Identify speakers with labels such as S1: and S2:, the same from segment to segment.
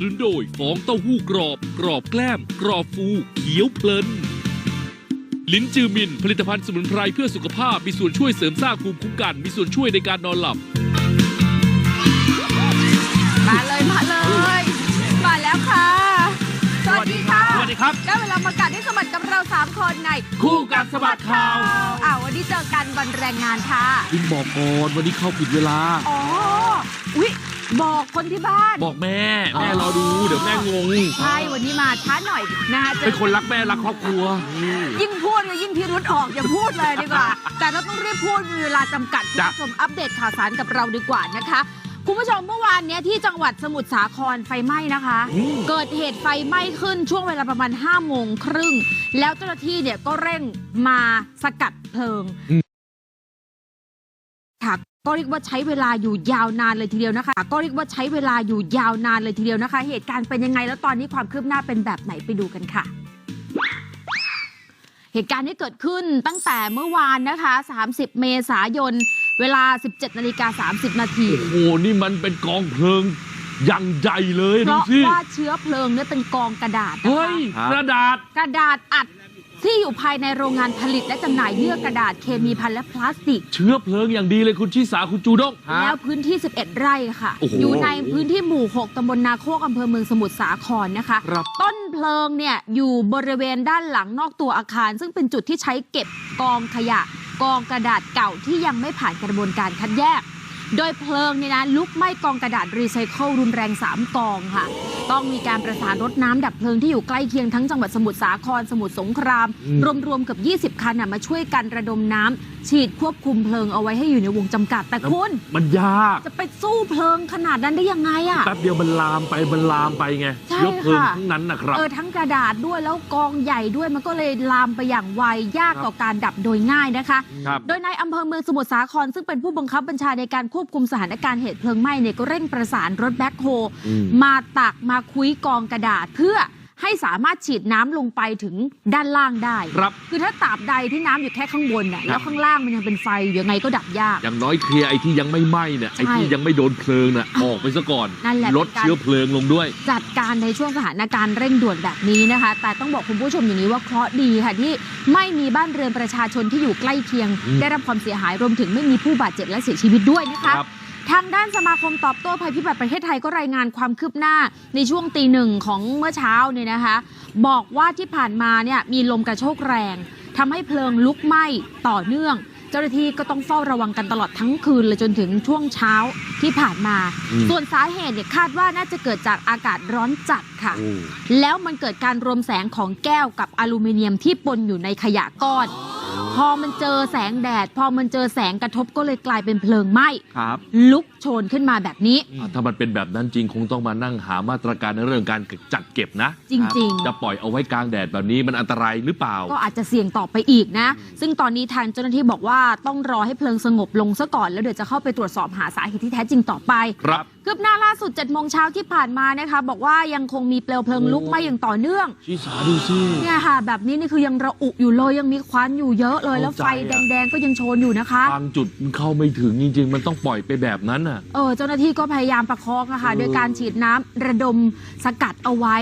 S1: สนุนโดยฟองเต้าหู้กรอบ กรอบแกล้ม กรอบฟูเขียวเพลิน ลิ้นจือมิน ผลิตภัณฑ์สมุนไพรเพื่อสุขภาพ มีส่วนช่วยเสริมสร้างภูมิคุ้มกัน มีส่วนช่วยในการนอนหลับ
S2: มาเลยมาเลย มาแล้วค่ะ สวัสดีค่ะ
S1: สวัสดีครับ
S2: ได้เวลามากัดให้สมัครกับเราสามคนใน
S1: คู่กัดสะบัดข่าว
S2: อ้าววันนี้เจอกันวันแรงงานค่ะ
S1: คุณบอกก่อนวันนี้เข้าผิดเวลา
S2: อ๋อ อุ๊ย บอกคนที่บ้าน
S1: บอกแม่ แม่รอดูเดี๋ยวแม่งง
S2: ใช่ วันนี้มาช้าหน่อยนะจะ
S1: เป็นคนรักแม่รักครอบครัว
S2: ยิ่งพูดก็ยิ่งพิรุษออกอย่าพูดเลยดีกว่า แต่เราต้องรีบพูดมีเวลาจำกัดคุณ
S1: จ้ะ
S2: ผู้ชมอัปเดตข่าวสารกับเราดีกว่านะคะคุณผู้ชมเมื่อวานเนี้ยที่จังหวัดสมุทรสาครไฟไหม้นะคะ เกิดเหตุไฟไหม้ขึ้นช่วงเวลาประมาณ5้าโมงครึ่ง แล้วเจ้าหน้าที่เนี่ยก็เร่งมาสกัดเพลิง
S1: อืม
S2: ค่ะ ก็เรียกว่าใช้เวลาอยู่ยาวนานเลยทีเดียวนะคะ ก็เรียกว่าใช้เวลาอยู่ยาวนานเลยทีเดียวนะคะ เหตุการณ์เป็นยังไงแล้วตอนนี้ความคืบหน้าเป็นแบบไหนไปดูกันค่ะเหตุการณ์ที่เกิดขึ้นตั้งแต่เมื่อวานนะคะ 30 เมษายน เวลา 17 นาฬิกา 30 นาที
S1: โอ้โห นี่มันเป็นกองเพลิงอย่างใหญ่เลย
S2: เพ
S1: ดู
S2: ราะ
S1: สิ
S2: ว่าเชื้อเพลิงเนี่ยเป็นกองกระดาษนะ
S1: เฮ้
S2: คะ
S1: ยกระดาษ
S2: กระดาษอัด ที่อยู่ภายในโรงงานผลิตและจำหน่ายเยื่อกระดาษเคมีภัณฑ์และพลาสติก
S1: เชื้อเพลิงอย่างดีเลยคุณชิสาคุณจูด้ง
S2: แล้วพื้นที่ 11 ไร่ค่ะ
S1: โอ้โห
S2: อยู่ในพื้นที่หมู่ 6ตำบลนาโคกอำเภอเมืองสมุทรสาครนะคะ
S1: ครับ
S2: ต้นเพลิงเนี่ยอยู่บริเวณด้านหลังนอกตัวอาคาร ซึ่งเป็นจุดที่ใช้เก็บกองขยะ กองกระดาษเก่าที่ยังไม่ผ่านกระบวนการคัดแยก โดยเพลิงเนี่ยนะลุกไหม้กองกระดาษรีไซเคิลรุนแรง 3 กองค่ะ ต้องมีการประสานรถน้ำดับเพลิงที่อยู่ใกล้เคียงทั้งจังหวัดสมุทรสาครสมุทรสงคราม
S1: อืม
S2: รวมๆเกับ20 คันน่ะมาช่วยกันระดมน้ำฉีดควบคุมเพลิงเอาไว้ให้อยู่ในวงจำกัด แต่คุณ
S1: มันยาก
S2: จะไปสู้เพลิงขนาดนั้นได้ยังไงอะ
S1: แป๊บเดียวมันลามไปมันลามไปไง
S2: ใช่
S1: เชื้อเพลิง
S2: ค่ะ
S1: ทั้งนั้นนะครับ
S2: เออทั้งกระดาษด้วยแล้วกองใหญ่ด้วยมันก็เลยลามไปอย่างไว ยากต่อการดับโดยง่ายนะคะ
S1: ครับ
S2: โดยในายอำเภอเมืองสมุทรสาครซึ่งเป็นผู้บังคับบัญชาในการควบคุมสถานการณ์เหตุเพลิงไหม้เนี่ยก็เร่งประสานรถแบ็คโฮ
S1: อืม
S2: มาตักมาคุยกองกระดาษเพื่อ ให้สามารถฉีดน้ำลงไปถึงด้านล่างได้
S1: ครับ
S2: คือถ้าตราบใดที่น้ำอยู่แค่ข้างบนน่ะแล้วข้างล่างมันยังเป็นไฟอยู่ยังไงก็ดับยาก
S1: อย่างน้อยเคลียร์ไอ้ที่ยังไม่ไหม้เนี่ยไอ้ที่ยังไม่โดนเพลิงน่ะออกไปซะก่อน
S2: นั่นแหละ
S1: ลด
S2: เป็นการ
S1: เชื้อเพลิงลงด้วย
S2: จัดการในช่วงสถานการณ์เร่งด่วนแบบนี้นะคะ แต่ต้องบอกคุณผู้ชมอย่างนี้ว่าเคราะห์ดีค่ะที่ไม่มีบ้านเรือนประชาชนที่อยู่ใกล้เคียง
S1: อืม
S2: ได้รับความเสียหายรวมถึงไม่มีผู้บาดเจ็บและเสียชีวิตด้วยนะคะ
S1: ครับ
S2: ทางด้านสมาคมตอบโต้ภัยพิบัติประเทศไทยก็รายงานความคืบหน้าในช่วงตีหนึ่งของเมื่อเช้าเนี่ยนะคะ บอกว่าที่ผ่านมาเนี่ยมีลมกระโชกแรงทำให้เพลิงลุกไหม้ต่อเนื่อง เจ้าหน้าที่ก็ต้องเฝ้าระวังกันตลอดทั้งคืนเลยจนถึงช่วงเช้าที่ผ่านมา
S1: อืม
S2: ส่วนสาเหตุเนี่ยคาดว่าน่าจะเกิดจากอากาศร้อนจัดค่ะ
S1: โอ้
S2: แล้วมันเกิดการรวมแสงของแก้วกับอลูมิเนียมที่ปนอยู่ในขยะก้อน พอมันเจอแสงแดด พอมันเจอแสงกระทบก็เลยกลายเป็นเพลิงไหม้
S1: ครับ
S2: ลุกโชนขึ้นมาแบบนี้
S1: อะถ้ามันเป็นแบบนั้นจริงคงต้องมานั่งหามาตรการในเรื่องการจัดเก็บนะ
S2: จริง
S1: จะปล่อยเอาไว้กลางแดดแบบนี้มันอันตรายหรือเปล่า
S2: ๆก็อาจจะเสี่ยงต่อไปอีกนะ ซึ่งตอนนี้ทางเจ้าหน้าที่บอกว่าต้องรอให้เพลิงสงบลงซะก่อน แล้วเดี๋ยวจะเข้าไปตรวจสอบหาสาเหตุที่แท้จริงต่อไป
S1: ครับ
S2: คืบหน้าล่าสุด7โมงเช้าที่ผ่านมานะคะ บอกว่ายังคงมีเปลวเพลิงลุกไหม้อย่างต่อเนื่อง
S1: ชิสาดูสิ
S2: เนี่ยค่ะ แบบนี้นี่คือยังระอุอยู่เลยยังมีควันอยู่เยอะเลยแล้วไฟ
S1: เข้าใจอะ
S2: แดงๆก็ยังโชนอยู่นะคะ
S1: บางจุดมันเข้าไม่ถึงจริง ๆ มันต้องปล่อยไปแบบนั้นน่ะ
S2: เออเจ้าหน้าที่ก็พยายามประคองอะค่ะ
S1: เออ
S2: โดยการฉีดน้ำระดมสกัดเอาไว้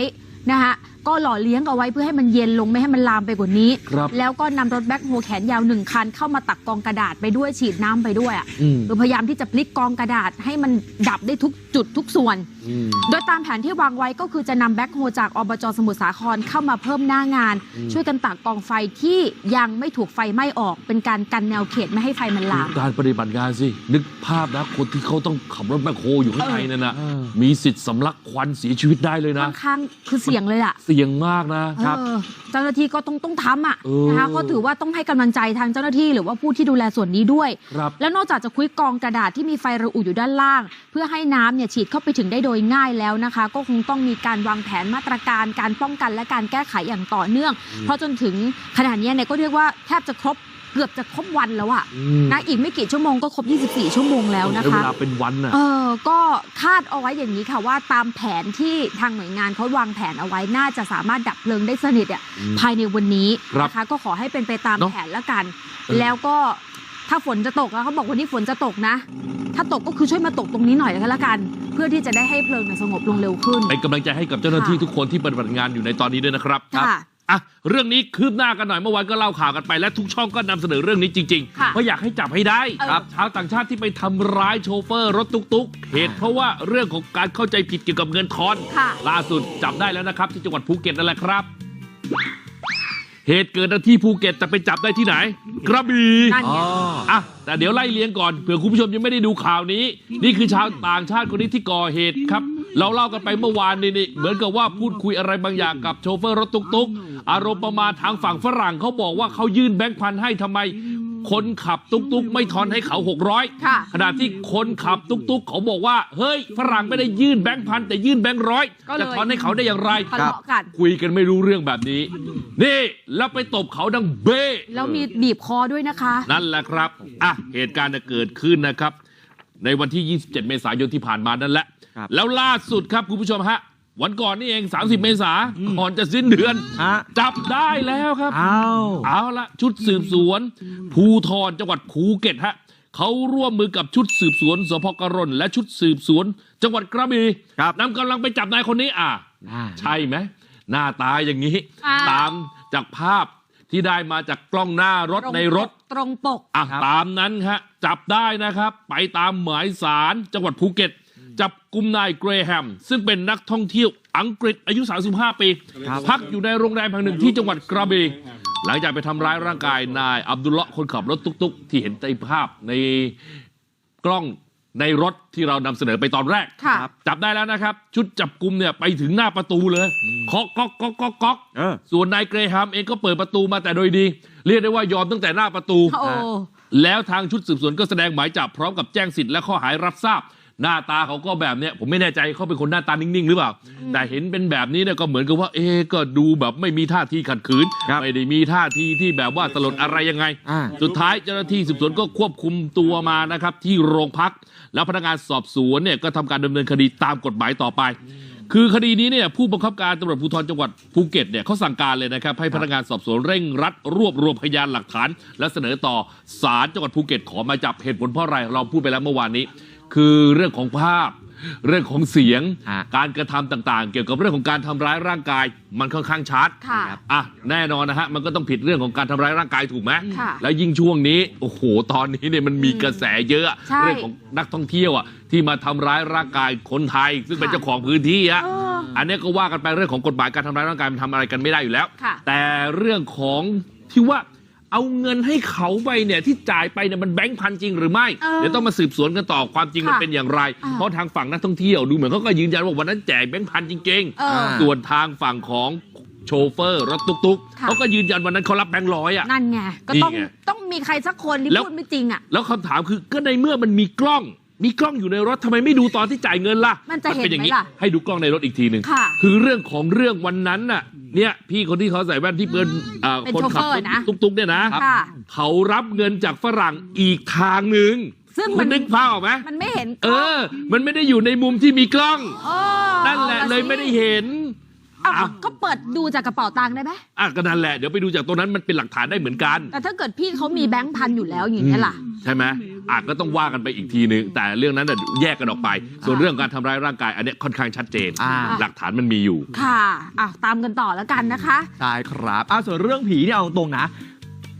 S2: นะคะ ก็หล่อเลี้ยงเอาไว้เพื่อให้มันเย็นลงไม่ให้มันลามไปกว่านี้
S1: ครับ
S2: แล้วก็นำรถแบ็คโฮแขนยาวหนึ่งคันเข้ามาตักกองกระดาษไปด้วยฉีดน้ำไปด้วยอะ
S1: อืม
S2: คือพยายามที่จะพลิกกองกระดาษให้มันดับได้ทุกจุดทุกส่วน
S1: อืม
S2: โดยตามแผนที่วางไว้ก็คือจะนำแบ็คโฮจากอบจสมุทรสาครเข้ามาเพิ่มหน้างาน
S1: อืม
S2: ช่วยกันตักกองไฟที่ยังไม่ถูกไฟไหม้ออก เป็นการกันแนวเขตไม่ให้ไฟมันลาม
S1: การปฏิบัติงานสิ นึกภาพนะ คนที่เขาต้องขับรถแบคโฮอยู่ข้างในนั่นนะมีสิทธิ์สำลักควันเสียชีวิตได้เลยนะ
S2: ค่อนข้างคือเสี่ยงเลยล่ะ
S1: เสี่ยงมากนะ
S2: เออเจ้าหน้าที่ก็ต้องต้องทำอะ
S1: เออ
S2: นะคะก็ถือว่าต้องให้กำลังใจทางเจ้าหน้าที่หรือว่าผู้ที่ดูแลส่วนนี้ด้วย
S1: ครับ
S2: แล้วนอกจากจะคุยกองกระดาษที่มีไฟระอุอยู่ด้านล่าง เพื่อให้น้ำเนี่ยฉีดเข้าไปถึงได้โดยง่ายแล้วนะคะ ก็คงต้องมีการวางแผนมาตรการการป้องกันและการแก้ไขอย่างต่อเนื่อง
S1: อืม
S2: เพราะจนถึงขนาดนี้เนี่ยก็เรียกว่าแทบจะครบ เกือบจะครบวันแล้วอะ
S1: อืม
S2: นะอีกไม่กี่ชั่วโมงก็ครบ 24 ชั่วโมงแล้วนะ
S1: ใช้เว
S2: คะ
S1: ลาเป็นวันน่ะ
S2: เออก็คาดเอาไว้อย่างนี้ค่ะว่าตามแผนที่ทางหน่วยงานเขาวางแผนเอาไว้น่าจะสามารถดับเพลิงได้สนิทอะ
S1: อืม
S2: ภายในวันนี้
S1: ครับ
S2: นะคะก็ขอให้เป็นไปตาม
S1: เนอะ
S2: แผนแล้วกัน
S1: เออ
S2: แล้วก็ถ้าฝนจะตกอะเขาบอกวันนี้ฝนจะตกนะ ถ้าตกก็คือช่วยมาตกตรงนี้หน่อยก็แล้วกัน เพื่อที่จะได้ให้เพลิงเนี่ยสงบลงเร็วขึ้น
S1: เป็นกำลังใจให้กับเจ้าหน้าที่
S2: ค่ะ
S1: ทุกคนที่ปฏิบัติงานอยู่ในตอนนี้ด้วยนะครับ
S2: ค่ะ
S1: อะเรื่องนี้คืบหน้ากันหน่อยเมื่อวานก็เล่าข่าวกันไปและทุกช่องก็นำเสนอเรื่องนี้จริง
S2: ค่ะ
S1: ๆเพราะอยากให้จับให้ได้
S2: เออ
S1: ครับชาวต่างชาติที่ไปทำร้ายโชเฟอร์รถตุ๊กๆเหตุเพราะว่าเรื่องของการเข้าใจผิดเกี่ยวกับเงินทอน
S2: ค่ะ
S1: ล่าสุดจับได้แล้วนะครับ ที่จังหวัดภูเก็ตนั่นแหละครับ เหตุเกิดที่ภูเก็ตแต่ไปจับได้ที่ไหน กระบี่
S2: นั่นไง
S1: อะแต่เดี๋ยวไล่เลี้ยงก่อนเผื่อคุณผู้ชมยังไม่ได้ดูข่าวนี้ นี่คือชาวต่างชาติคนนี้ที่ก่อเหตุครับ เราเล่ากันไปเมื่อวานนี้นี่เหมือนกับว่าพูดคุยอะไรบางอย่างกับโชเฟอร์รถตุ๊กๆ อารมณ์ประมาณทางฝั่งฝรั่งเขาบอกว่าเขายื่นแบงค์พันให้ทำไม คนขับตุ๊กๆ ไม่ทอนให้เขา 600
S2: ค่ะ
S1: ขณะที่คนขับตุ๊กๆ เขาบอกว่า เฮ้ยฝรั่งไม่ได้ยื่นแบงค์พันแต่ยื่นแบงค์ร้อย
S2: ก็เลย
S1: จะทอนให้เขาได้อย่างไร
S2: ทะเลาะกัน
S1: คุยกันไม่รู้เรื่องแบบนี้ นี่แล้วไปตบเขาดังเบ้
S2: แล้วมีบีบคอด้วยนะคะ
S1: นั่นแหละครับอะเหตุการณ์น่ะเกิดขึ้นนะครับ ในวันที่ 27 เมษายนที่ผ่านมานั่นแหละ
S3: ครับ
S1: แล้วล่าสุดครับคุณผู้ชมฮะ วันก่อนนี่เอง 30 เมษาก่อนจะสิ้นเดือน
S3: ฮะ
S1: จับได้แล้วครับ
S3: อ้าว
S1: เอาละชุดสืบสวน ภูทรจังหวัดภูเก็ตฮะเขาร่วมมือกับชุดสืบสวนสพกรณและชุดสืบสวน จังหวัดกระบี่
S3: ครับ
S1: นำกำลังไปจับนายคนนี้อะ
S3: อ่า
S1: ใช่ไหมหน้าตาอย่างนี้
S2: อ่า
S1: ตามจากภาพที่ได้มาจากกล้องหน้ารถในรถ
S2: ตรงปก
S1: อะ
S3: ครับ
S1: ตามนั้นฮะจับได้นะครับ ไปตามหมายสารจังหวัดภูเก็ต จับกลุ่มนายเกรแฮม ซึ่งเป็นนักท่องเที่ยวอังกฤษอายุ 35 ปี
S3: ครับ
S1: พักอยู่ในโรงแรมแห่งหนึ่งที่จังหวัดกระบี่หลังจากไปทำร้ายร่างกายนายอับดุลเลาะห์คนขับรถตุ๊กๆ ที่เห็นในภาพในกล้องในรถที่เรานำเสนอไปตอนแรก
S2: ค่ะ
S1: จับได้แล้วนะครับ ชุดจับกลุ่มเนี่ยไปถึงหน้าประตูเลยเคาะก๊อกก๊อกก๊อกก๊อก
S3: เออ
S1: ส่วนนายเกรแฮมเองก็เปิดประตูมาแต่โดยดี เรียกได้ว่ายอมตั้งแต่หน้าประตู
S2: โอ้
S1: แล้วทางชุดสืบสวนก็แสดงหมายจับพร้อมกับแจ้งสิทธิ์และข้อหารับทราบ หน้าตาเขาก็แบบเนี้ยผมไม่แน่ใจเขาเป็นคนหน้าตานิ่งๆ หรือเปล่า แต่เห็นเป็นแบบนี้เนี่ยก็เหมือนกับว่า เอ๊ะก็ดูแบบไม่มีท่าทีขัดขืน
S3: ครับ
S1: ไม่ได้มีท่าทีที่แบบว่าสลดอะไรยังไง
S3: อ่า
S1: สุดท้ายเจ้าหน้าที่สืบสวนก็ควบคุมตัวมานะครับที่โรงพัก แล้วพนักงานสอบสวนเนี่ยก็ทำการดำเนินคดีตามกฎหมายต่อไปคือคดีนี้เนี่ยผู้บังคับการตำรวจภูธรจังหวัดภูเก็ตเนี่ยเขาสั่งการเลยนะครับ ให้พนักงานสอบสวนเร่งรัด รวบรวมพยานหลักฐาน และเสนอต่อศาลจังหวัดภูเก็ตขอหมายจับเหตุผลเพราะอะไรเราพูดไปแล้วเมื่อวานนี้ คือเรื่องของภาพ เรื่องของเสียง
S3: ฮะ
S1: การกระทำต่างๆ เกี่ยวกับเรื่องของการทำร้ายร่างกาย มันค่อนข้างชัด
S2: ค่ะ
S1: อะแน่นอนนะฮะมันก็ต้องผิดเรื่องของการทำร้ายร่างกายถูกไหม
S2: ค่ะ
S1: แล้วยิ่งช่วงนี้โอ้โหตอนนี้เนี่ยมันมีกระแสเยอะ
S2: ใช่
S1: เรื่องของนักท่องเที่ยวอะที่มาทำร้ายร่างกายคนไทย ซึ่งเป็น
S2: ค่ะ
S1: เจ้าของพื้นที่อะ
S2: เออ
S1: อันเนี้ยก็ว่ากันไปเรื่องของกฎหมายการทำร้ายร่างกายมันทำอะไรกันไม่ได้อยู่แล้ว
S2: ค่ะ
S1: แต่เรื่องของที่ว่า เอาเงินให้เขาไปเนี่ยที่จ่ายไปเนี่ยมันแบงค์พันจริงหรือไม่
S2: เออ
S1: เดี๋ยวต้องมาสืบสวนกันต่อความจริงมัน
S2: ค่ะ
S1: เป็นอย่างไร
S2: อ่า
S1: เพราะทางฝั่งนักท่องเที่ยวดูเหมือนเขาก็ยืนยันว่าวันนั้นแจกแบงค์พันจริงๆ
S2: เออ
S1: ส่วนทางฝั่งของโชเฟอร์รถตุ๊กๆ
S2: ค่ะ
S1: เขาก็ยืนยันวันนั้นเขารับแบงค์ร้อยอะ
S2: นั่นไงก็
S1: นี่
S2: ต้อง
S1: ไง
S2: ต้องมีใครสักคนที่
S1: แล้ว
S2: พูดไม่จริงอะ
S1: แล้วคำถามคือก็ในเมื่อมันมีกล้อง มีกล้องอยู่ในรถทำไมไม่ดูตอนที่จ่ายเงินล่ะ
S2: มันจะเห็น
S1: เป็นอย่างนี้
S2: ไหมล่ะ
S1: ให้ดูกล้องในรถอีกทีหนึ่ง
S2: ค่ะ
S1: คือเรื่องของเรื่องวันนั้นน่ะ เนี่ย พี่คนที่เขาใส่แว่นที่เป็นอ่า
S2: เป็น
S1: คนขับ
S2: โชเฟอร์นะ
S1: ตุ๊กๆเนี่ยนะ
S2: ค่ะ
S1: เขารับเงินจากฝรั่งอีกทางหนึ่ง
S2: ซึ่ง
S1: คุ
S2: มั
S1: ณ
S2: น
S1: นึกภาพออกไหม
S2: มันไม่เห็นก
S1: เอ
S2: ล้อง
S1: อ มันไม่ได้อยู่ในมุมที่มีกล้อง
S2: เออ
S1: นั่นแหละ
S2: อา
S1: เลย
S2: สิ
S1: ไม่ได้เห็น
S2: เอา
S1: อะ
S2: ก็เปิดดูจากกระเป๋าตังค์ได้ไหม
S1: อะก็นั่นแหละเดี๋ยวไปดูจากตรงนั้นมันเป็นหลักฐานได้เหมือนกัน
S2: แต่ถ้าเกิดพี่เขามีแบงค์พันอยู่แล้วอย่างนี้ยล่ะ
S1: ใช่ไหมอาจก็ต้องว่ากันไปอีกทีนึง แต่เรื่องนั้นน่ะแยกกันออกไป ส่วนเรื่องการทำร้ายร่างกาย อันเนี้ยค่อนข้างชัดเจน
S3: อ่า
S1: หลักฐานมันมีอยู่
S2: ค่ะอะตามกันต่อแล้วกันนะคะ
S3: ใช่ครับอ่าส่วนเรื่องผีเนี่ยเอาตรงๆนะ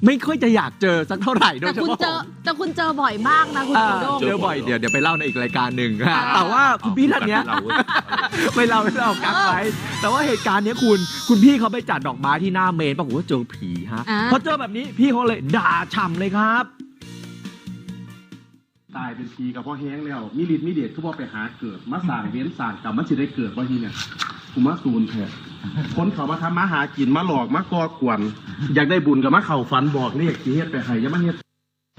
S3: ไม่ค่อยจะอยากเจอสักเท่าไหร่โด
S2: แต่
S3: ยเฉ
S2: คุณ
S3: พาะ
S2: เจอแต่คุณเจอบ่อยมากนะคุณ
S3: อ่า
S2: โดง
S3: เจอบ่อยเดี๋ยวเดี๋ยวไปเล่าในอีกรายการหนึ่งนะ
S2: อ่า
S3: แต่ว่าคุณพี่ท่านเนี้ย
S1: เรา
S3: ไม่เล่าไม่เล่ากักไว้แต่ว่าเหตุการณ์เนี้ยคุณคุณพี่เขาไปจัดดอกไม้ที่หน้าเมนปรากฏว่าเจอผีฮะ
S2: อ่า
S3: พอเจอแบบนี้พี่เขาเลยด่าฉ่ำเลยครับ
S4: ตายเป็นพีกับพ่อแห้งแล้วมีฤทธิ์มีเดชทุกพ่อไปหาเกิดมาสั่งเว้นสั่งกลับมาสิได้เกิดว่าทีเนี่ยกูมาสูนแท้คนเขามาทำมาหากินมาหลอกมาก่อกวน อยากได้บุญกับมาเข่าฝันบอกเรียกสิเฮ็ดไปให้อยังมาเฮ็ด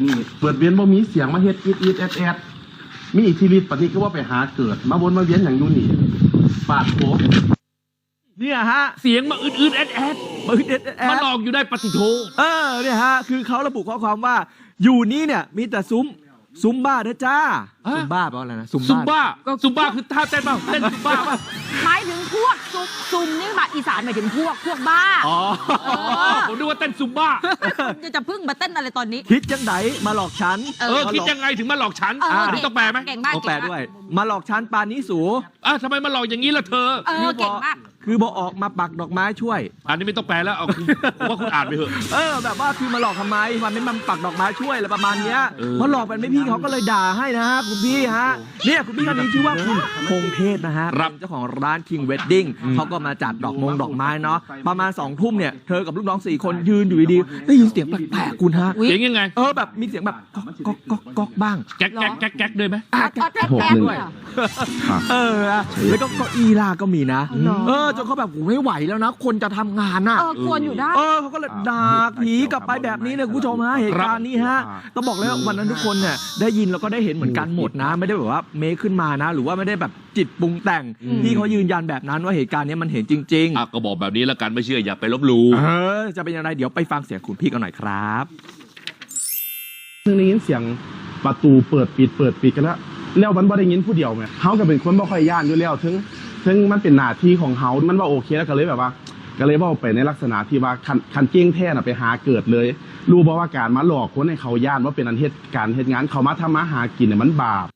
S4: นี่เปิดเวียนบ่มีเสียงมาเฮ็ดอีดอีดแอดแอดมีอิทธิฤทธิ์ปฏิก็ว่าไปหาเกิด มาบนมาเวียนอย่างอยูนี่ปาดโผ
S3: เนี่ยฮะ
S1: เสียงมาอืดๆแอดแอด
S3: มือเด็ดแอ
S1: มา
S3: ด
S1: หลอกอยู่ได้ปฏิโท
S3: เออเนี่ยฮะ คือเขาระบุข้อความว่า อยู่นี่เนี่ยมีแต่ซุ้ม ซุ้มบ้าเด้อจ้า
S1: ฮะ
S3: ซุ้มบ้าแปลว่าอะไรนะ ซุ้ม
S1: ซุม
S3: บ้า
S1: บ้าซุมบ้าคือท่าเต้นเปล่าเต้นซุมบ้าเปล่า
S2: หมายถึงพวกซุมซุมนี่มาอีสานหมายถึงพวกพวกบ้า
S3: อ๋อ
S2: เออ
S1: ผมนึกว่าเต้นซุมบ้า
S2: จะจะพึ่งมาเต้นอะไรตอนนี้
S3: คิดยังไงมาหลอกฉัน
S2: เออ
S1: เออ คิดยังไงถึงมาหลอกฉัน
S2: เออ
S1: อันนี้ต้องแปลไหม
S2: เก่งมาก
S3: ต้องแปล
S2: เก่งมาก
S3: ด้วย มาหลอกฉันปานนี้สู
S1: อะทำไมมาหลอกอย่างนี้ล่ะเธอ
S2: เออเก่งมาก
S3: คือบอกออกมาปักดอกไม้ช่วย
S1: อันนี้ไม่ต้องแปลแล้วเอาคุณผมว่าคุณอ่านไปเถอะ
S3: เออแบบว่าคือมาหลอกทำไมมันไม่มาปักดอกไม้ช่วยอะไรประมาณเนี้ย
S1: เออ
S3: มาหลอกแบบไม่พี่เขาก็เลยด่าให้นะฮะคุณพี่ฮะเนี่ยคุณพี่ท่านนี้ชื่อว่าคุณพงเทพนะฮะ
S1: ครับ
S3: เป็นเจ้าของร้าน King Wedding เขาก็มาจัดดอกมงดอกไม้เนาะประมาณ2องทุ่มเนี่ยเธอกับลูกน้องสี่คนยืนอยู่ดีๆได้ยินเสียงแปลกๆคุณฮะ
S2: อุ๊ย
S1: เสียงยังไง
S3: เออแบบมีเสียงแบบก๊อกก๊อกก๊อกก๊อกบ้าง
S1: แก๊กแก๊กแก๊กแก๊กด้วยไหม
S3: อะ
S2: เอาแท็ก
S4: หก
S2: แท็ก
S4: หนึ่ง
S2: ด้วยเหรอ
S3: เอออะแล้วก็เก็อีลาก็มีนะ
S2: อ๋อเหรอ
S3: เออจนเขาแบบโหไม่ไหวแล้วนะ คนจะทำงานน่ะ
S2: เออควรอยู่ได้
S3: เออเขาก็เลยด่าผีกลับไปแบบนี้เลยคุณผู้ชมฮะเหตุการณ์นี้ฮะต้องบอกเลยว่าวันนั้นทุกคนเนี่ยได้ยินแล้วก็ได้เห็นเหมือนกันหมดนะ ไม่ได้แบบว่าเมคขึ้นมานะ หรือว่าไม่ได้แบบจิตปรุงแต่ง
S1: อืม
S3: ที่เขายืนยันแบบนั้นว่าเหตุการณ์เนี้ยมันเห็นจริง
S1: อะก็บอกแบบนี้แล้วกันไม่เชื่ออย่าไปลบหลู่
S3: ๆเออจะเป็นยังไงเดี๋ยวไปฟังเสียงคุณพี่กันหน่อยครับ
S4: ซึ่งได้ยินเสียงประตูเปิดปิดเปิดปิดกันแล้วแล้วมันบ่ได้ยินผู้เดียวไงเฮาก็เป็นคนบ่ค่อยย่านอยู่แล้วถึง ซึ่งมันเป็นหน้าที่ของเฮามันว่าโอเคแล้วก็เลยแบบว่า ก็เลยว่าไปในลักษณะที่ว่าคันคันเก้งแท่น่ะไปหาเกิดเลย รู้บ่ว่าการมาหลอกคนให้เขาย่านว่าเป็นอันเหตุการเหตุงานเขามาทำมาหากินเนี่ยมันบาป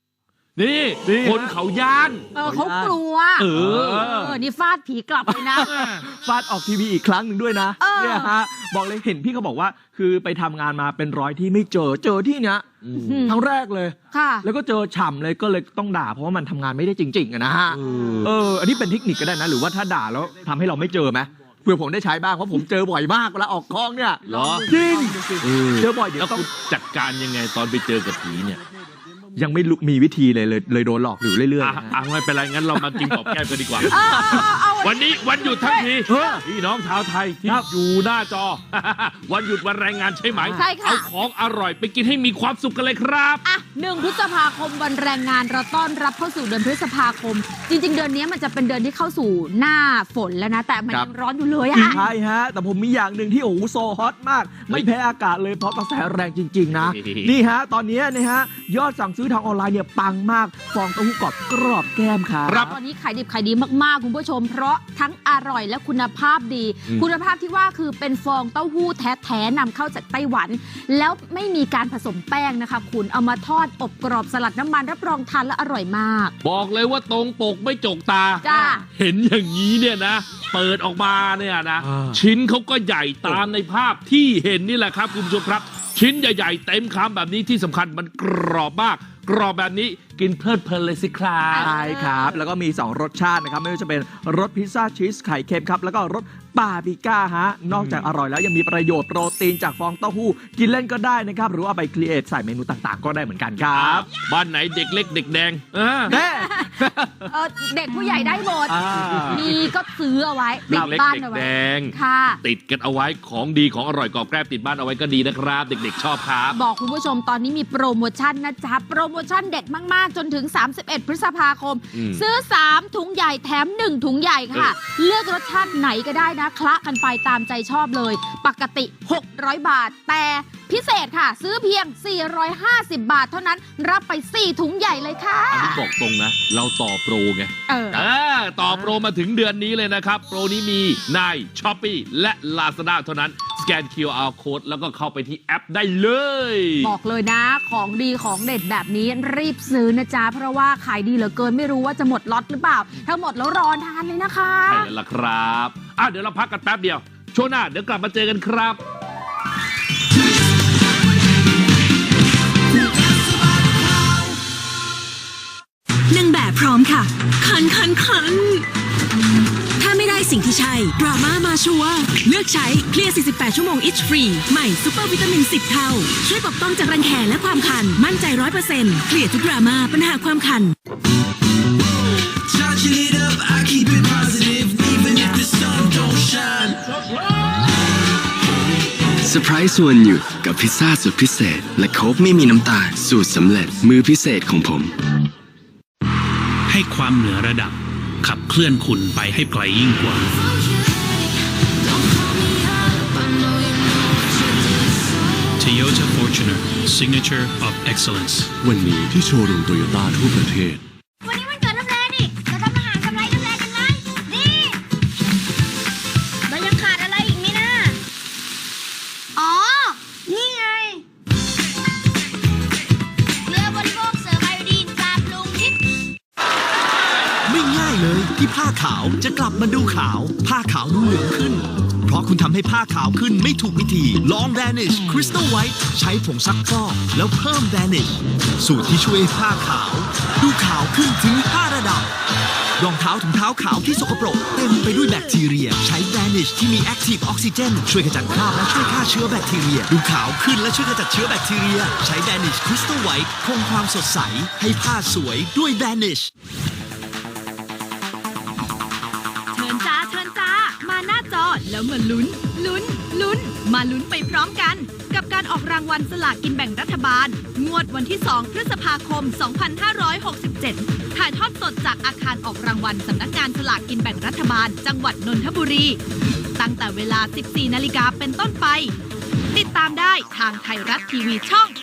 S1: นี่
S3: นี่
S1: คนเขาย่าน
S2: เออเขากลัว
S1: เออ
S2: เออนี่ฟาดผีกลับเลยนะ
S3: ฟาดออกทีวีอีกครั้งหนึ่งด้วยนะ
S2: เออ
S3: เนี่ยฮะบอกเลยเห็นพี่เขาบอกว่า คือไปทำงานมาเป็นร้อยที่ไม่เจอเจอที่เนี้ย
S2: อืม
S3: ครั้งแรกเลย
S2: ค่ะ
S3: แล้วก็เจอฉ่ำเลยก็เลยต้องด่าเพราะว่ามันทำงานไม่ได้จริงๆอะนะฮะ
S1: เออ
S3: เออ อันนี้เป็นเทคนิคก็ได้นะ หรือว่าถ้าด่าแล้วทำให้เราไม่เจอไหมเพื่อผมได้ใช้บ้างเพราะผมเจอบ่อยมากเวลาออกกองเนี่ย
S1: เหรอ
S3: จริง
S1: เออ
S3: เจอบ่อยเดี๋ย
S1: แล้ว
S3: วต้อ
S1: คุ
S3: ง
S1: ณจัดการยังไงตอนไปเจอกับผีเนี่ย
S3: ยังไม่รู้มีวิธีเลยเลยเลยโดนหลอกอยู่เรื่อย
S1: อะ
S3: ๆนะฮะ
S1: อะไม่เป็นไรงั้นเรามากินกอบแก้มกันดีกว่า
S2: เออเออเอา
S1: วันนี้วันหยุดทั้งที
S3: เออ
S1: พี่น้องชาวไทยที่
S3: ครับ
S1: อยู่หน้าจอ วันหยุดวันแรงงานใช่ไหม
S2: ใช่ค่ะ
S1: เอาของอร่อยไปกินให้มีความสุขกันเลยครับ
S2: อะหนึ่งพฤษภาคมวันแรงงานเราต้อนรับเข้าสู่เดือนพฤษภาคม จริง ๆ เดือนนี้มันจะเป็นเดือนที่เข้าสู่หน้าฝนแล้วนะ แต่มัน
S3: ครับ
S2: ยังร้อนอยู่เลยอะ
S3: ใช่ฮะ แต่ผมมีอย่างหนึ่งที่โอ้โหโซฮอตมาก ไม่แพ้อากาศเลยเพราะกระแสแรงจริง ๆ นะ
S1: เฮ้ย
S3: นี่ฮะ ตอนนี้นะฮะ ยอดสั่งซื้อทางออนไลน์เนี่ยปังมาก ฟองเต้าหู้กรอบกรอบแก้มครับ
S1: ครับ
S2: ตอนนี้ขายดิบขายดีมากๆ คุณผู้ชม เพราะทั้งอร่อยและคุณภาพดี
S1: อืม
S2: คุณภาพที่ว่าคือเป็นฟองเต้าหู้แท้ๆนำเข้าจากไต้หวัน แล้วไม่มีการผสมแป้งนะคะ คุณเอามาทอดอบกรอบสลัดน้ำมันรับรองทานและอร่อยมาก
S1: บอกเลยว่าตรงปกไม่จกตา
S2: จ้า
S1: เห็นอย่างนี้เนี่ยนะ เปิดออกมาเนี่ยนะ
S3: อ่า
S1: ชิ้นเขาก็ใหญ่ตามในภาพที่เห็นนี่แหละครับคุณผู้ชมครับ ชิ้นใหญ่ ๆ เต็มคำแบบนี้ที่สำคัญมันกรอบมาก กรอบแบบนี้ กินเพลิดเพลินเลยสิครับ
S3: ใช่ครับ แล้วก็มี 2 รสชาตินะครับ ไม่ว่าจะเป็นรสพิซซ่าชีสไข่เค็มครับ แล้วก็รสปาปริก้าฮะ นอกจากอร่อยแล้วยังมีประโยชน์โปรตีนจากฟองเต้าหู้ กินเล่นก็ได้นะครับ หรือว่าเอาไปครีเอทใส่เมนูต่างๆ ก็ได้เหมือนกันครับ
S1: บ้านไหนเด็กเล็กเด็กแดงอ่า
S3: แน่
S2: เออเด็กผู้ใหญ่ได้หมด
S3: อ่า
S2: มีก็ซื้อเอาไว้ติ
S1: เด็
S2: ด
S1: กเล็ก
S2: บ้าน
S1: เด็ก
S2: เอาไว้
S1: แดง
S2: ค่ะ
S1: ติดกันเอาไว้ของดีของอร่อยกรอบแกรบติดบ้านเอาไว้ก็ดีนะครับ เด็กๆชอบครับ
S2: บอกคุณผู้ชมตอนนี้มีโปรโมชั่นนะจ๊ะ โปรโมชั่นเด็ดมากๆจนถึง 31 พฤษภาคม
S1: อืม
S2: ซื้อ 3 ถุงใหญ่แถม 1 ถุงใหญ่ค่ะ เลือกรสชาติไหนก็ได้นะ คละกันไปตามใจชอบเลย ปกติ 600 บาท แต่พิเศษค่ะ ซื้อเพียง 450 บาท เท่านั้นรับไป 4 ถุงใหญ่เลยค่ะ
S1: อันนี้บอกตรงนะ เราต่อโปรไง
S2: เออ
S1: อ่าต่อโปรมาถึงเดือนนี้เลยนะครับ โปรนี้มีใน s h อ p e e และ Lazada เท่านั้นสแกน QR code แล้วก็เข้าไปที่แอปได้เลย
S2: บอกเลยนะ ของดีของเด็ดแบบนี้รีบซื้อนะจ๊ะ เพราะว่าขายดีเหลือเกินไม่รู้ว่าจะหมดล็อตหรือเปล่า ถ้าหมดแล้วรอนทานเลยนะคะ
S1: ใช่แล้วล่ะครับอะเดี๋ยวเราพักกันแป๊บเดียว ช่วงหน้าเดี๋ยวกลับมาเจอกันครับ
S5: นางแบบพร้อมค่ะ คันคันคัน ถ้าไม่ได้สิ่งที่ใช่ดราม่ามาชัวร์เลือกใช้เคลียร์ 48 ชั่วโมง itch free ใหม่ซูเปอร์วิตามิน 10 เท่า ช่วยปกป้องจากรังแคและความคัน มั่นใจ 100%เคลียร์ทุกดราม่าปัญหาความคัน
S6: Charging it up, I keep it positive, even if the sun don't shine.
S7: เซอร์ไพรส์ส่วนหยุดกับพิซซ่าสุดพิเศษ และโค้กไม่มีน้ำตาลสูตรสำเร็จมือพิเศษของผม
S8: ให้ความเหนือระดับ ขับเคลื่อนคุณไปให้ไกลยิ่งกว่า Toyota Fortuner Signature of Excellence
S9: วันนี้ที่โชว์รูมโตโยต้าทั่วประเทศ
S10: เพ
S9: ราะคุณทำให้ผ้าขาวขึ้นไม่ถูกวิธี ลอง Vanish Crystal White ใช้ผงซักฟอกแล้วเพิ่ม Vanish สูตรที่ช่วยผ้าขาว ดูขาวขึ้นถึง 5 ระดับรองเท้าถุงเท้าขาวที่สกปรก เต็มไปด้วยแบคทีเรีย ใช้ Vanish ที่มี Active Oxygen ช่วยขจัดคราบและช่วยฆ่าเชื้อแบคทีเรีย ดูขาวขึ้นและช่วยขจัดเชื้อแบคทีเรีย ใช้ Vanish Crystal White คงความสดใส ให้ผ้าสวยด้วย Vanish
S5: แล้วมาลุ้น ลุ้น ลุ้น มาลุ้นไปพร้อมกัน กับการออกรางวัลสลากกินแบ่งรัฐบาล งวดวันที่ 2 พฤษภาคม 2567 ถ่ายทอดสดจากอาคารออกรางวัลสำนักงานสลากกินแบ่งรัฐบาล จังหวัดนนทบุรี ตั้งแต่เวลา 14 นาฬิกาเป็นต้นไป ติดตามได้ทางไทยรัฐทีวีช่อง 32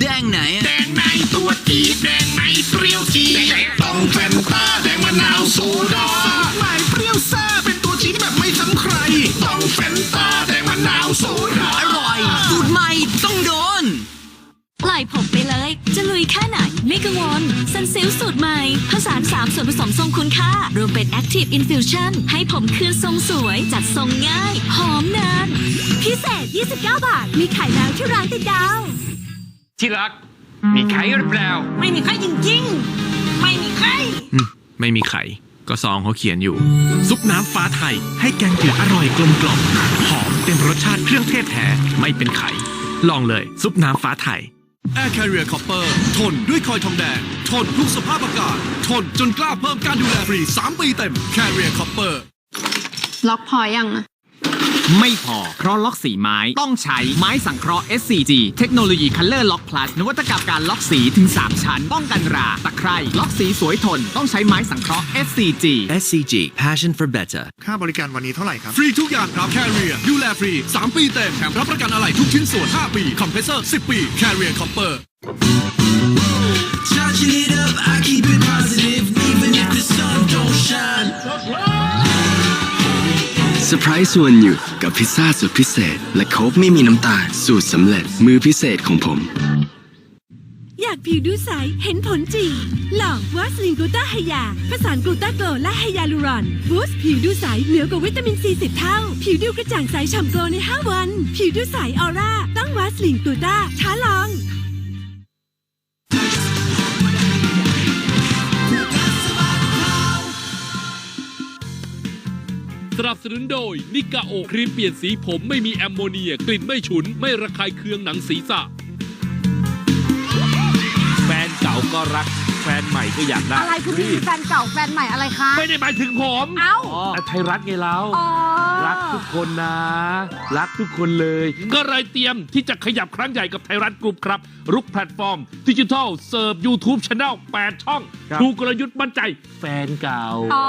S9: แดงไหน
S6: แดงในตัวจีดแดงในเปรี้ยวจี โซดาใหม่เปรี้ยวซ่าเป็นตัวจีดแบบไม่ซ้ำใคร ต้องแฟนตาแดงมะนาวโซดา
S9: อร่อยสูตรใหม่ต้องโดน
S5: ปล่อยผมไปเลย จะลุยแค่ไหน ไม่กังวลซันซิลสูตรใหม่ ผสาน3ส่วนผสมทรงคุณค่า รวมเป็น Active Infusion ให้ผมคืนทรงสวย จัดทรงง่าย หอมนาน พิเศษ 29 บาท มีขายแล้วที่ร้านติดดาว
S10: ที่รัก มีไข่หรือเปล่า
S5: ไม่มีใครจริงๆ ไม่มีใคร
S8: ไม่มีไข่ ก็ซองเขาเขียนอยู่ ซุปน้ำฟ้าไทย ให้แกงเขียวอร่อยกลมกล่อมหอมเต็มรสชาติเครื่องเทศแท้ไม่เป็นไข่ลองเลยซุปน้ำฟ้าไทย
S9: Air Carrier Copper ทนด้วยคอยทองแดง ทนทุกสภาพอากาศ ทนจนกล้าเพิ่มการดูแลฟรี 3 ปีเต็ม Carrier Copper
S11: ล็อกพอยังอะ
S10: ไม่พอ เพราะล็อกสีไม้ต้องใช้ไม้สังเคราะห์ SCG เทคโนโลยี Color Lock Plus นวัตกรรมการล็อกสีถึง 3 ชั้น ป้องกันรา ตะไคร่ล็อกสีสวยทน ต้องใช้ไม้สังเคราะห์ SCG
S7: SCG Passion for Better
S6: ค่าบริการวันนี้เท่าไหร่ครับ
S9: ฟรีทุกอย่างครับ Carrier ดูแลฟรี 3 ปีเต็มแถมรับประกันอะไรทุกชิ้นส่วน 5 ปีคอมเพรสเซอร์10 ปี Carrier Copper
S7: เซอร์ไพรส์ส่วนอยู่กับพิซซ่าสุดพิเศษ และโค้กไม่มีน้ำตาลสูตรสำเร็จมือพิเศษของผม
S5: อยากผิวดูใส เห็นผลจริง ลองวาสลินกลูต้าไฮยา ผสานกลูต้าโกลและไฮยาลูรอน บูสต์ผิวดูใส เหนือกว่าวิตามินซีสิบเท่า ผิวดูกระจ่างใสฉ่ำโกลใน 5 วัน ผิวดูใสออร่าต้องวาสลินกลูต้าท้าลอง
S1: สนับสนุนโดย นิกาโอครีมเปลี่ยนสีผมไม่มีแอมโมเนีย กลิ่นไม่ฉุน ไม่ระคายเคืองหนังศีรษะ แฟนเก่าก็รัก ฟนใหม่ก็อยากได้
S2: อะไรคุณมีแฟนเก่าแฟนใหม่อะไรคะ
S1: ไม่ได้หมายถึงผม
S2: เอ้า
S1: แต่ไทยรัฐไงเรา
S2: อ๋อ
S1: รักทุกคนนะ รักทุกคนเลย ก็เลยเตรียมที่จะขยับครั้งใหญ่กับไทยรัฐกรุ๊ปครับ รุกแพลตฟอร์ม ดิจิทัลเสิร์ฟ YouTube Channel 8 ช่อง
S3: ครับ
S1: ดูกลยุทธ์มั่นใจแฟนเก่า
S2: อ๋อ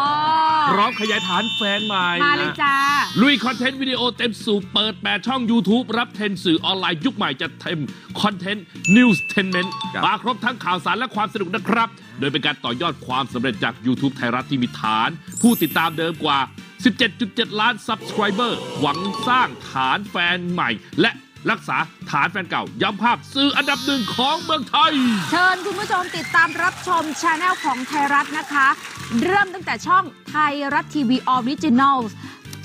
S1: พร้อมขยายฐานแฟนใหม่
S2: มาเลยจ้า
S1: ลุยคอนเทนต์วิดีโอเต็มสูบเปิด 8 ช่อง YouTube รับเทรนด์สื่อออนไลน์ยุคใหม่จะเต็มคอนเทนต์ News t e n m e n t
S3: ครับ
S1: มาครบทั้งข่าวสารและความสนุกนะครับโดยเป็นการต่อยอดความสำเร็จจาก YouTube ไทยรัฐที่มีฐาน ผู้ติดตามเดิมกว่า 17.7 ล้าน Subscriber หวังสร้างฐานแฟนใหม่ และรักษาฐานแฟนเก่า ย้ำภาพสื่ออันดับหนึ่งของเมืองไทย
S2: เชิญคุณผู้ชมติดตามรับชมช anel ของไทยรัฐนะคะ เริ่มตั้งแต่ช่องไทยรัฐทีวีออริจิน l ล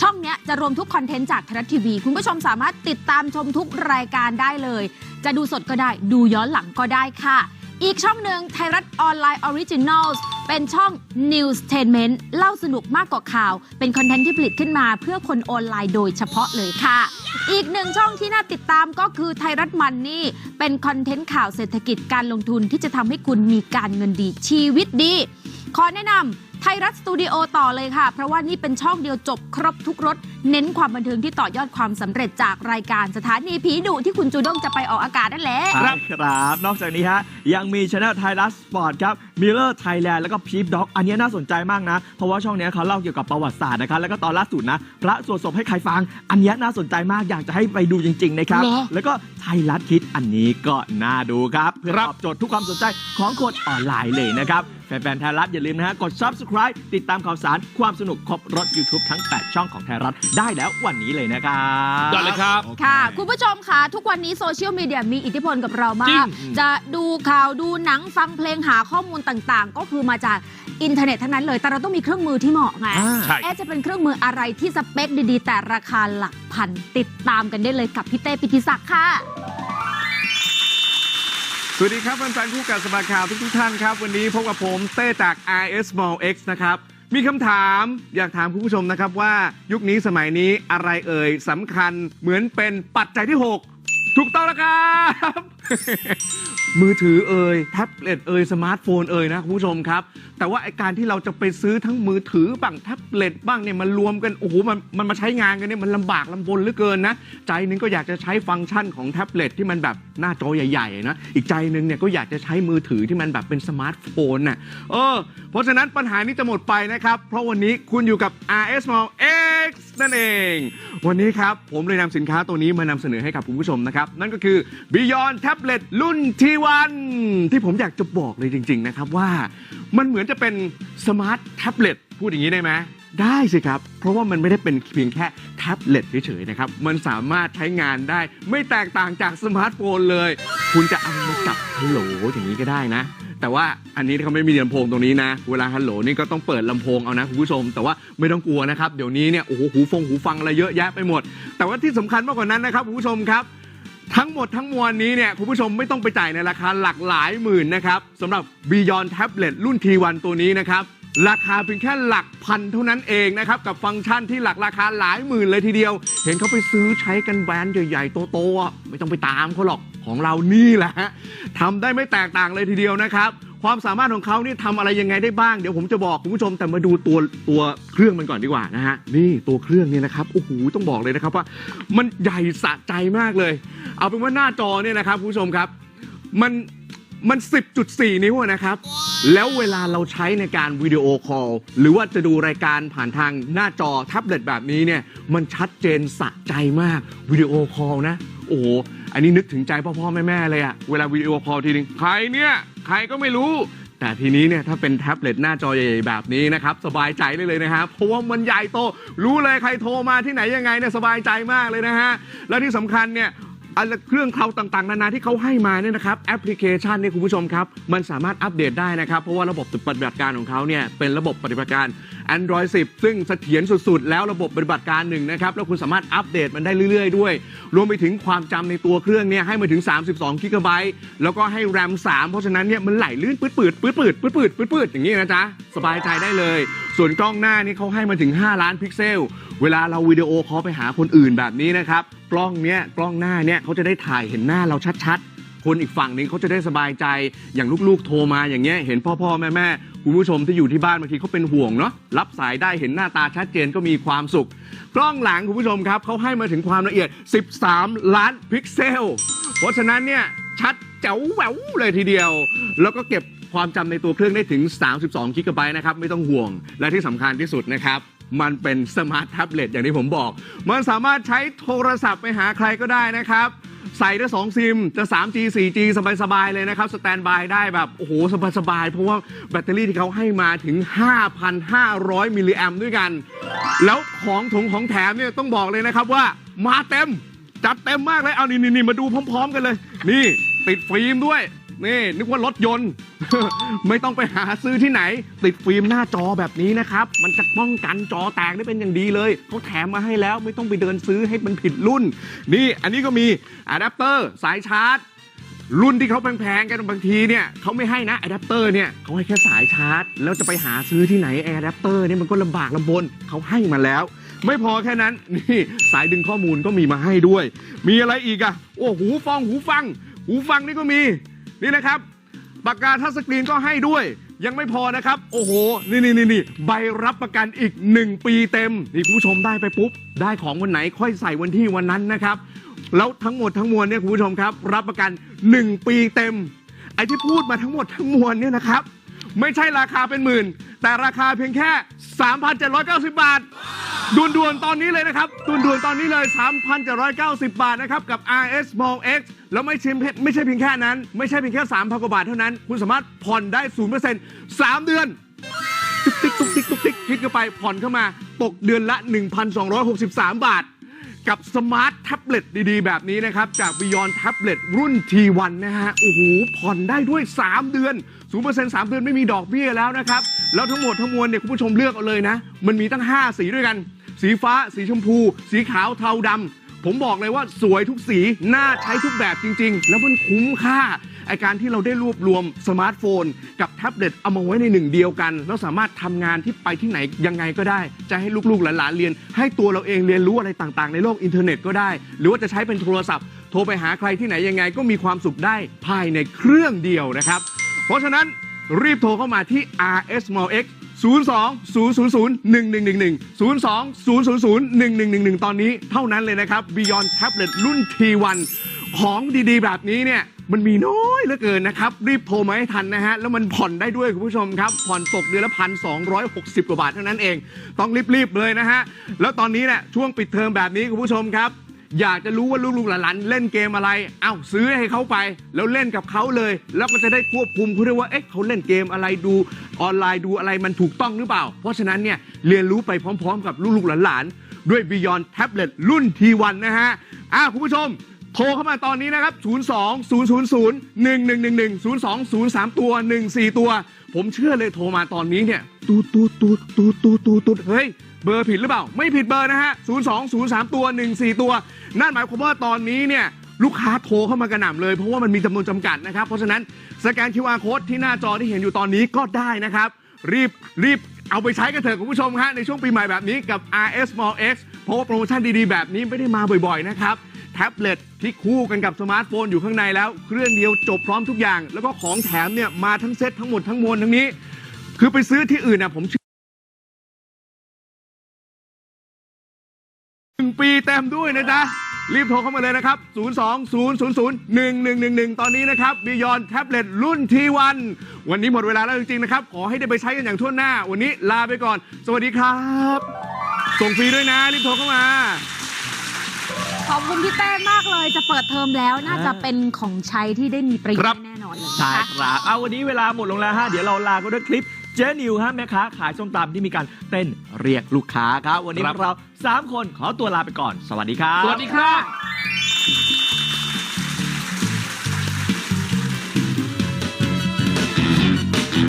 S2: ช่องนี้จะรวมทุกคอนเทนต์จากไทยรัฐทีวี คุณผู้ชมสามารถติดตามชมทุกรายการได้เลย จะดูสดก็ได้ดูย้อนหลังก็ได้ค่ะ อีกช่องหนึ่งไทยรัฐออนไลน์ออริจินัลเป็นช่อง News t a i n m e n t เล่าสนุกมากกว่าข่าว เป็นคอนเทนต์ที่ผลิตขึ้นมาเพื่อคนออนไลน์โดยเฉพาะเลยค่ะ อีกหนึ่งช่องที่น่าติดตามก็คือไทยรัฐมันนี่ เป็นคอนเทนต์ข่าวเศรษฐกิจการลงทุนที่จะทำให้คุณมีการเงินดีชีวิตดี ขอแนะนำ ไทยรัฐสตูดิโอต่อเลยค่ะ เพราะว่านี่เป็นช่องเดียวจบครบทุกรสเน้นความบันเทิงที่ต่อยอดความสำเร็จจากรายการสถานีผีดุที่คุณจูด้งจะไปออกอากาศนั่นแหละ
S3: ครับครับ นอกจากนี้ฮะยังมีช anel ไทยรัฐสปอร์ตครับมิเลอร์ไทยแลนด์แล้วก็พี p ด็อกอันนี้น่าสนใจมากนะ เพราะว่าช่องเนี้ยเขาเล่าเกี่ยวกับประวัติศาสตร์นะครับแล้วก็ตอนล่าสุดนะพระสวดศพให้ใครฟัง อันเนี้ยน่าสนใจมากอยากจะให้ไปดูจริง ๆ นะครับ
S1: เหรอ
S3: แล้วก็ไทยรัฐคิดอันนี้ก็น่าดูครับเพื่อ
S1: ครับ
S3: ตอบโจทย์ทุกความสนใจของคนออนไลน์เลยนะครับ แฟนๆไทยรัฐอย่าลืมนะฮะ กด subscribe ติดตามข่าวสารความสนุกครบรถ YouTube ทั้ง 8 ช่องของไทยรัฐได้แล้ววันนี้เลยนะครับ
S1: ได้เลยครับ
S2: ค่ะ คุณผู้ชมค่ะ ทุกวันนี้โซเชียลมีเดียมีอิทธิพลกับเรา
S1: จริ
S2: มาก
S1: ง
S2: จะดูข่าวดูหนังฟังเพลงหาข้อมูลต่างๆ ก็คือมาจากอินเทอร์เน็ตทั้งนั้นเลย แต่เราต้องมีเครื่องมือที่เหมาะไง
S1: ใช่
S2: เอ๊ะจะเป็นเครื่องมืออะไรที่สเปคดีๆ แต่ราคาหลักพัน ติดตามกันได้เลยกับพี่เต้ปิติศักดิ์ค่ะ
S4: สวัสดีครับแฟนๆคู่กัดสภาข่าวทุกๆท่านครับ วันนี้พบกับผมเต้จาก RS Mall X นะครับ มีคำถามอยากถามคุณผู้ชมนะครับว่ายุคนี้สมัยนี้อะไรเอ่ยสำคัญเหมือนเป็นปัจจัยที่ 6 ถูกต้องแล้วครับ มือถือเอ่ยแท็บเล็ตเอ่ยสมาร์ทโฟนเอ่ยนะคุณผู้ชมครับ แต่ว่าไอการที่เราจะไปซื้อทั้งมือถือบ้างแท็บเล็ตบ้างเนี่ยมันรวมกันโอ้โหมันมันมาใช้งานกันเนี่ยมันลำบากลำบนเหลือเกินนะ ใจหนึงก็อยากจะใช้ฟังก์ชันของแท็บเล็ตที่มันแบบหน้าจอใหญ่ๆนะอีกใจหนึงเนี่ยก็อยากจะใช้มือถือที่มันแบบเป็นสมาร์ทโฟนน่ะเออเพราะฉะนั้นปัญหานี้จะหมดไปนะครับ เพราะวันนี้คุณอยู่กับ RS Mall X นั่นเอง วันนี้ครับผมเลยนำสินค้าตัวนี้มานำเสนอให้กับคุณผู้ชมนะครับนั่นก็คือ Beyond Tablet รุ่น T1 ที่ผมอยากจะบอกเลยจริง ๆ นะครับว่า มันเหมือนจะเป็นสมาร์ทแท็บเล็ตพูดอย่างนี้ได้ไหมได้สิครับ เพราะว่ามันไม่ได้เป็นเพียงแค่แท็บเล็ตเฉยๆนะครับ มันสามารถใช้งานได้ ไม่แตกต่างจากสมาร์ทโฟนเลย คุณจะเอามาจับฮัลโหลอย่างนี้ก็ได้นะ แต่ว่าอันนี้เขาไม่มีลำโพงตรงนี้นะ เวลาฮัลโหลนี่ก็ต้องเปิดลำโพงเอานะคุณผู้ชม แต่ว่าไม่ต้องกลัวนะครับ เดี๋ยวนี้เนี่ยโอ้โหหูฟงหูฟังอะไรเยอะแยะไปหมด แต่ว่าที่สำคัญมากกว่านั้นนะครับคุณผู้ชมครับ ทั้งหมดทั้งมวลนี้เนี่ยคุณผู้ชมไม่ต้องไปจ่ายในราคาหลักหลายหมื่นนะครับสำหรับ Beyond Tablet รุ่น T1 ตัวนี้นะครับ ราคาเพียงแค่หลักพันเท่านั้นเองนะครับ กับฟังก์ชันที่หลักราคาหลายหมื่นเลยทีเดียว เห็นเขาไปซื้อใช้กันแบรนด์ใหญ่ๆโตๆอะไม่ต้องไปตามเขาหรอกของเรานี่แหละฮะทำได้ไม่แตกต่างเลยทีเดียวนะครับ ความสามารถของเขานี่ทำอะไรยังไงได้บ้าง เดี๋ยวผมจะบอกคุณผู้ชมแต่มาดูตัวตัวเครื่องมันก่อนดีกว่านะฮะนี่ตัวเครื่องเนี่ยนะครับโอ้โหต้องบอกเลยนะครับว่า มันใหญ่สะใจมากเลย เอาเป็นว่าหน้าจอเนี่ยนะครับคุณผู้ชมครับ มันมัน 10.4 นิ้วอะนะครับ แล้วเวลาเราใช้ในการวิดีโอคอล หรือว่าจะดูรายการผ่านทางหน้าจอแท็บเล็ตแบบนี้เนี่ย มันชัดเจนสะใจมากวิดีโอคอลนะ โอ้โห อันนี้นึกถึงใจพ่อพ่อแม่แม่เลยอะเวลาวิดีโอคอลทีนึง ใครเนี่ย ใครก็ไม่รู้ แต่ทีนี้เนี่ยถ้าเป็นแท็บเล็ตหน้าจอใหญ่ๆแบบนี้นะครับสบายใจได้เลยนะครับเพราะว่ามันใหญ่โต รู้เลยใครโทรมาที่ไหนยังไงเนี่ยสบายใจมากเลยนะฮะแล้วที่สำคัญเนี่ย อันเครื่องเคลาต่างๆ นานาที่เขาให้มาเนี่ยนะครับแอปพลิเคชันเนี่ยคุณผู้ชมครับมันสามารถอัปเดตได้นะครับ เพราะว่าระบบปฏิบัติการของเขาเนี่ยเป็นระบบปฏิบัติการ Android 10 ซึ่งเสถียรสุดๆ แล้วระบบปฏิบัติการหนึ่งนะครับแล้วคุณสามารถอัปเดตมันได้เรื่อยๆ ด้วย รวมไปถึงความจำในตัวเครื่องเนี่ยให้มาถึง 32กิกะไบต์แล้วก็ให้แรม 3 เพราะฉะนั้นเนี่ยมันไหลลื่นปืดๆปืดๆปืดๆปืดๆปืดๆอย่างนี้นะจ๊ะสบายใจได้เลย ส่วนกล้องหน้านี่เขาให้มาถึง 5 ล้านพิกเซลเวลาเราวิดีโอคอลไปหาคนอื่นแบบนี้นะครับ กล้องเนี้ยกล้องหน้าเนี้ยเขาจะได้ถ่ายเห็นหน้าเราชัดๆ คนอีกฝั่งหนึงเขาจะได้สบายใจอย่างลูกๆโทรมาอย่างเงี้ยเห็นพ่อพ่อแม่แม่คุณผู้ชมที่อยู่ที่บ้านบางทีเขาเป็นห่วงเนาะรับสายได้เห็นหน้าตาชัดเจนก็มีความสุข กล้องหลังคุณผู้ชมครับเขาให้มาถึงความละเอียด 13 ล้านพิกเซล เพราะฉะนั้นเนี่ยชัดแจ๋วแหววเลยทีเดียว แล้วก็เก็บความจำในตัวเครื่องได้ถึง 32 กิกะไบต์นะครับ ไม่ต้องห่วง และที่สำคัญที่สุดนะครับ มันเป็นสมาร์ทแท็บเล็ตอย่างที่ผมบอก มันสามารถใช้โทรศัพท์ไปหาใครก็ได้นะครับ ใส่ได้2ซิมจะ 3G 4G สบายๆเลยนะครับ สแตนบายได้แบบ โอ้โห สบายๆ เพราะว่าแบตเตอรี่ที่เขาให้มาถึง 5,500 มิลลิแอมด้วยกัน แล้วของถงของแถมเนี่ยต้องบอกเลยนะครับว่ามาเต็ม จัดเต็มมากเลย เอานี่นี่มาดูพร้อม ๆ กันเลย นี่ติดฟิล์มด้วย นี่นึกว่ารถยนต์ ไม่ต้องไปหาซื้อที่ไหน ติดฟิล์มหน้าจอแบบนี้นะครับ มันจะป้องกันจอแตกได้เป็นอย่างดีเลยเขาแถมมาให้แล้วไม่ต้องไปเดินซื้อให้มันผิดรุ่น นี่อันนี้ก็มีอะแดปเตอร์สายชาร์จ รุ่นที่เขาแพงๆกันบางทีเนี่ยเขาไม่ให้นะอะแดปเตอร์เนี่ยเขาให้แค่สายชาร์จ แล้วจะไปหาซื้อที่ไหนอะแดปเตอร์เนี่ยมันก็ลำบากลำบนเขาให้มาแล้ว ไม่พอแค่นั้นนี่สายดึงข้อมูลก็มีมาให้ด้วย มีอะไรอีกอะโอ้หูฟังหูฟัง หูฟังนี่ก็มี นี่นะครับปากกาทัชสกรีนก็ให้ด้วย ยังไม่พอนะครับ โอ้โห นี่นี่นี่ใบรับประกันอีก 1 ปีเต็ม นี่คุณผู้ชมได้ไปปุ๊บ ได้ของวันไหนค่อยใส่วันที่วันนั้นนะครับ แล้วทั้งหมดทั้งมวลเนี่ยคุณผู้ชมครับ รับประกัน 1 ปีเต็ม ไอ้ที่พูดมาทั้งหมดทั้งมวลเนี่ยนะครับ ไม่ใช่ราคาเป็นหมื่น แต่ราคาเพียงแค่ 3,790 บาทด่วนๆตอนนี้เลยนะครับด่วนๆตอนนี้เลย 3,790 บาทนะครับกับ RS Mall X แล้วไม่ใช่ไม่ใช่เพียงแค่นั้น ไม่ใช่เพียงแค่3,000กว่าบาทเท่านั้น คุณสามารถผ่อนได้ 0% 3 เดือนติ๊กติ๊กตุ๊กติ๊กตุ๊กติ๊กคิดเข้าไปผ่อนเข้ามา ตกเดือนละ 1,263 บาท กับสมาร์ทแท็บเล็ตดีๆ แบบนี้นะครับ จาก Beyond Tablet รุ่น T1 นะฮะ โอ้โห ผ่อนได้ด้วย 3 เดือน 0% 3 เดือนไม่มีดอกเบี้ยแล้วนะครับ แล้วทั้งหมดทั้งมวลเนี่ยคุณผู้ชมเลือกเอาเลยนะ มันมีตั้ง 5 สีด้วยกัน สีฟ้า สีชมพู สีขาวเทาดำผมบอกเลยว่าสวยทุกสี น่าใช้ทุกแบบจริง ๆ แล้วมันคุ้มค่า ไอการที่เราได้รวบรวมสมาร์ทโฟน กับแท็บเล็ตเอามาไว้ในหนึ่งเดียวกัน แล้วสามารถทำงานที่ไปที่ไหนยังไงก็ได้ จะให้ลูกๆหลานๆเรียน ให้ตัวเราเองเรียนรู้อะไรต่างๆ ในโลกอินเทอร์เน็ตก็ได้ หรือว่าจะใช้เป็นโทรศัพท์ โทรไปหาใครที่ไหนยังไงก็มีความสุขได้ภายในเครื่องเดียวนะครับ เพราะฉะนั้นรีบโทรเข้ามาที่ RS Mall X 02 000 1111 02 000 1111 ตอนนี้เท่านั้นเลยนะครับ Beyond Tablet รุ่น T1 ของดีๆ แบบนี้เนี่ย มันมีน้อยเหลือเกินนะครับ รีบโทรมาให้ทันนะฮะ แล้วมันผ่อนได้ด้วยคุณผู้ชมครับ ผ่อนตกเดือนละพันสองกว่าบาทเท่านั้นเอง ต้องรีบๆเลยนะฮะ แล้วตอนนี้เนี่ยช่วงปิดเทอมแบบนี้คุณผู้ชมครับ อยากจะรู้ว่าลูกๆหลานๆเล่นเกมอะไร เอ้าซื้อให้เขาไป แล้วเล่นกับเขาเลย แล้วก็จะได้ควบคุมเขาด้วยว่าเอ๊ะเขาเล่นเกมอะไรดูออนไลน์ดูอะไรมันถูกต้องหรือเปล่า เพราะฉะนั้นเนี่ยเรียนรู้ไปพร้อม ๆ กับลูกๆหลานๆด้วย Beyond Tablet รุ่น T1 นะฮะอะคุณผู้ชม โทรเข้ามาตอนนี้นะครับ 02 000 1111 02 03 ตัว 14 ตัว ผมเชื่อเลยโทรมาตอนนี้เนี่ย ตูดตูดตูดตูดตูดตูดตูดเฮ้ย เบอร์ผิดหรือเปล่า ไม่ผิดเบอร์นะฮะ 02 03 ตัว 14 ตัว นั่นหมายความว่าตอนนี้เนี่ย ลูกค้าโทรเข้ามากระหน่ำเลย เพราะว่ามันมีจำนวนจำกัดนะครับ เพราะฉะนั้นสแกน QR code ที่หน้าจอที่เห็นอยู่ตอนนี้ก็ได้นะครับ รีบรีบเอาไปใช้กันเถอะคุณผู้ชมฮะในช่วงปีใหม่แบบนี้กับ RS Mall X เพราะว่าโปรโมชั่นดีๆแบบนี้ไม่ได้มาบ่อยๆนะครับ แท็บเล็ตที่คู่กันกับสมาร์ทโฟนอยู่ข้างในแล้ว เครื่องเดียวจบพร้อมทุกอย่าง แล้วก็ของแถมเนี่ยมาทั้งเซ็ตทั้งหมดทั้งมวลทั้งนี้ คือไปซื้อที่อื่นนะผมเชื่อหนึ่งปีเต็มด้วยนะจ๊ะ รีบโทรเข้ามาเลยนะครับ 0 2 0 0 0 1 1 1 1 ตอนนี้นะครับ Beyond Tablet รุ่น T1 วันนี้หมดเวลาแล้วจริง ๆ นะครับ ขอให้ได้ไปใช้กันอย่างทั่วหน้า วันนี้ลาไปก่อน สวัสดีครับ ส่งฟรีด้วยนะ รีบโทรเข้ามา
S2: ขอบคุณพี่เต้มากเลยจะเปิดเทอมแล้วน่าจะเป็นของใช้ที่ได้มีประโยช
S4: ครับ
S2: น์แน่นอนเลย
S3: ใช่
S2: นะคะ
S3: ครับเอาวันนี้เวลาหมดลงแล้วฮะเดี๋ยวเราลาก็ด้วยคลิปเจนิวฮะแม่ค้าขายส้มตำที่มีการเต้นเรียกลูกค้าครับ วันนี้
S1: ครับ
S3: เรา 3 คนขอตัวลาไปก่อน สวัสดีครับ
S1: สวัสดีครับ